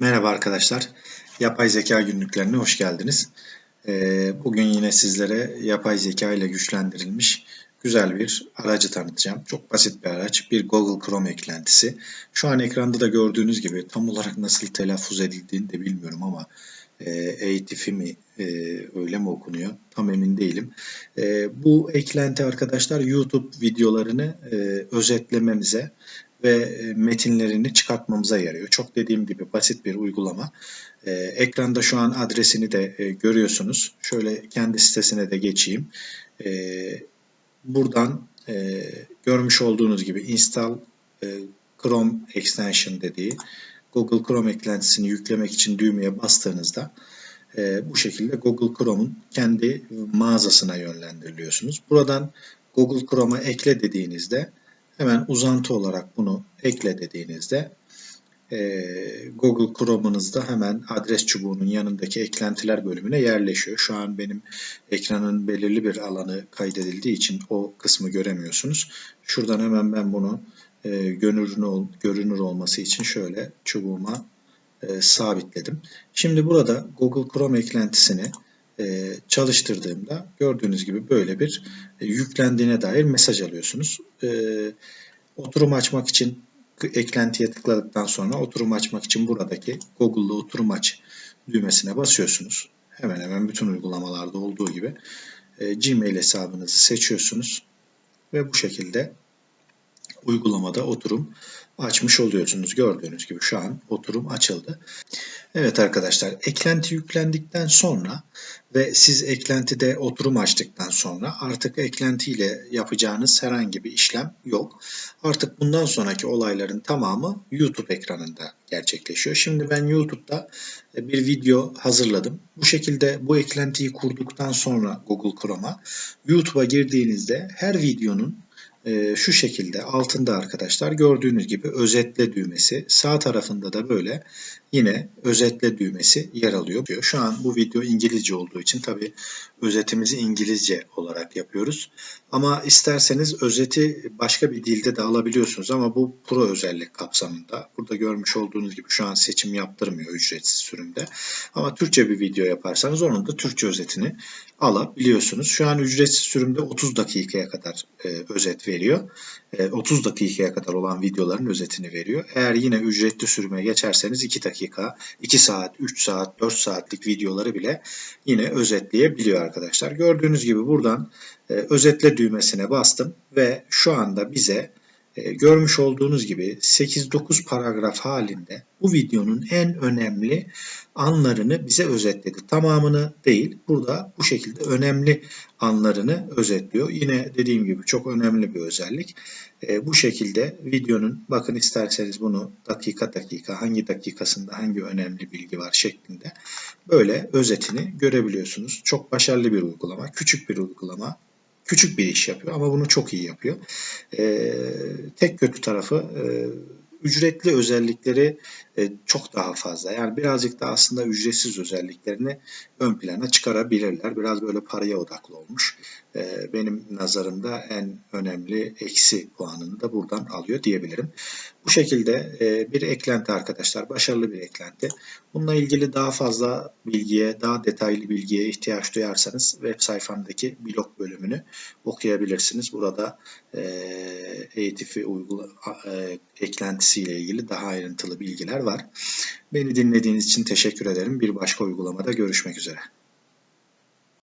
Merhaba arkadaşlar. Yapay zeka günlüklerine hoş geldiniz. Ee, Bugün yine sizlere yapay zeka ile güçlendirilmiş güzel bir aracı tanıtacağım. Çok basit bir araç. Bir Google Chrome eklentisi. Şu an ekranda da gördüğünüz gibi tam olarak nasıl telaffuz edildiğini de bilmiyorum ama e, eğitifi mi e, öyle mi okunuyor tam emin değilim. E, bu eklenti arkadaşlar YouTube videolarını özetlememize ve e, metinlerini çıkartmamıza yarıyor. Çok dediğim gibi basit bir uygulama. E, ekranda şu an adresini de e, görüyorsunuz. Şöyle kendi sitesine de geçeyim. E, buradan e, görmüş olduğunuz gibi install e, Chrome extension dediği Google Chrome eklentisini yüklemek için düğmeye bastığınızda e, bu şekilde Google Chrome'un kendi mağazasına yönlendiriliyorsunuz. Buradan Google Chrome'a ekle dediğinizde Hemen uzantı olarak bunu ekle dediğinizde e, Google Chrome'unuzda hemen adres çubuğunun yanındaki eklentiler bölümüne yerleşiyor. Şu an benim ekranın belirli bir alanı kaydedildiği için o kısmı göremiyorsunuz. Şuradan hemen ben bunu e, görünür, olması için şöyle çubuğuma e, sabitledim. Şimdi burada Google Chrome eklentisini çalıştırdığımda gördüğünüz gibi böyle bir e, yüklendiğine dair mesaj alıyorsunuz. E, oturum açmak için eklentiye tıkladıktan sonra oturum açmak için buradaki Google'da oturum aç düğmesine basıyorsunuz. Hemen hemen bütün uygulamalarda olduğu gibi Gmail hesabınızı seçiyorsunuz ve bu şekilde uygulamada oturum açmış oluyorsunuz. Gördüğünüz gibi şu an oturum açıldı. Evet arkadaşlar eklenti yüklendikten sonra ve siz eklentide oturum açtıktan sonra artık eklenti ile yapacağınız herhangi bir işlem yok. Artık bundan sonraki olayların tamamı YouTube ekranında gerçekleşiyor. Şimdi ben YouTube'da bir video hazırladım. Bu şekilde bu eklentiyi kurduktan sonra Google Chrome'a YouTube'a girdiğinizde her videonun e, şu şekilde altında arkadaşlar gördüğünüz gibi özetle düğmesi. Sağ tarafında da böyle yine özetle düğmesi yer alıyor. Şu an bu video İngilizce olduğu için tabi özetimizi İngilizce olarak yapıyoruz. Ama isterseniz özeti başka bir dilde de alabiliyorsunuz ama bu pro özellik kapsamında. Burada görmüş olduğunuz gibi şu an seçim yaptırmıyor ücretsiz sürümde. Ama Türkçe bir video yaparsanız onun da Türkçe özetini alabiliyorsunuz. Şu an ücretsiz sürümde 30 dakikaya kadar e, özet veriyor. E, 30 dakikaya kadar olan videoların özetini veriyor. Eğer yine ücretli sürüme geçerseniz 2 dakika, 2 saat, 3 saat, 4 saatlik videoları bile yine özetleyebiliyor arkadaşlar. Gördüğünüz gibi buradan e, özetle düğmesine bastım ve şu anda bize e, görmüş olduğunuz gibi 8-9 paragraf halinde bu videonun en önemli anlarını bize özetledi. Tamamını değil, burada bu şekilde önemli anlarını özetliyor. Yine dediğim gibi çok önemli bir özellik. E, bu şekilde videonun, bakın isterseniz bunu dakika dakika, hangi dakikasında hangi önemli bilgi var şeklinde böyle özetini görebiliyorsunuz. Çok başarılı bir uygulama, küçük bir uygulama küçük bir iş yapıyor ama bunu çok iyi yapıyor. E, tek kötü tarafı e, ücretli özellikleri e, çok daha fazla. Yani birazcık da aslında ücretsiz özelliklerini ön plana çıkarabilirler. Biraz böyle paraya odaklı olmuş. E, benim nazarımda en önemli eksi puanını da buradan alıyor diyebilirim. Bu şekilde e, bir eklenti arkadaşlar. Başarılı bir eklenti. Bununla ilgili daha fazla bilgiye, daha detaylı bilgiye ihtiyaç duyarsanız web sayfamdaki blog bölümünü okuyabilirsiniz. Burada eğitifi uygula, eklentisiyle ilgili daha ayrıntılı bilgiler var. Beni dinlediğiniz için teşekkür ederim. Bir başka uygulamada görüşmek üzere.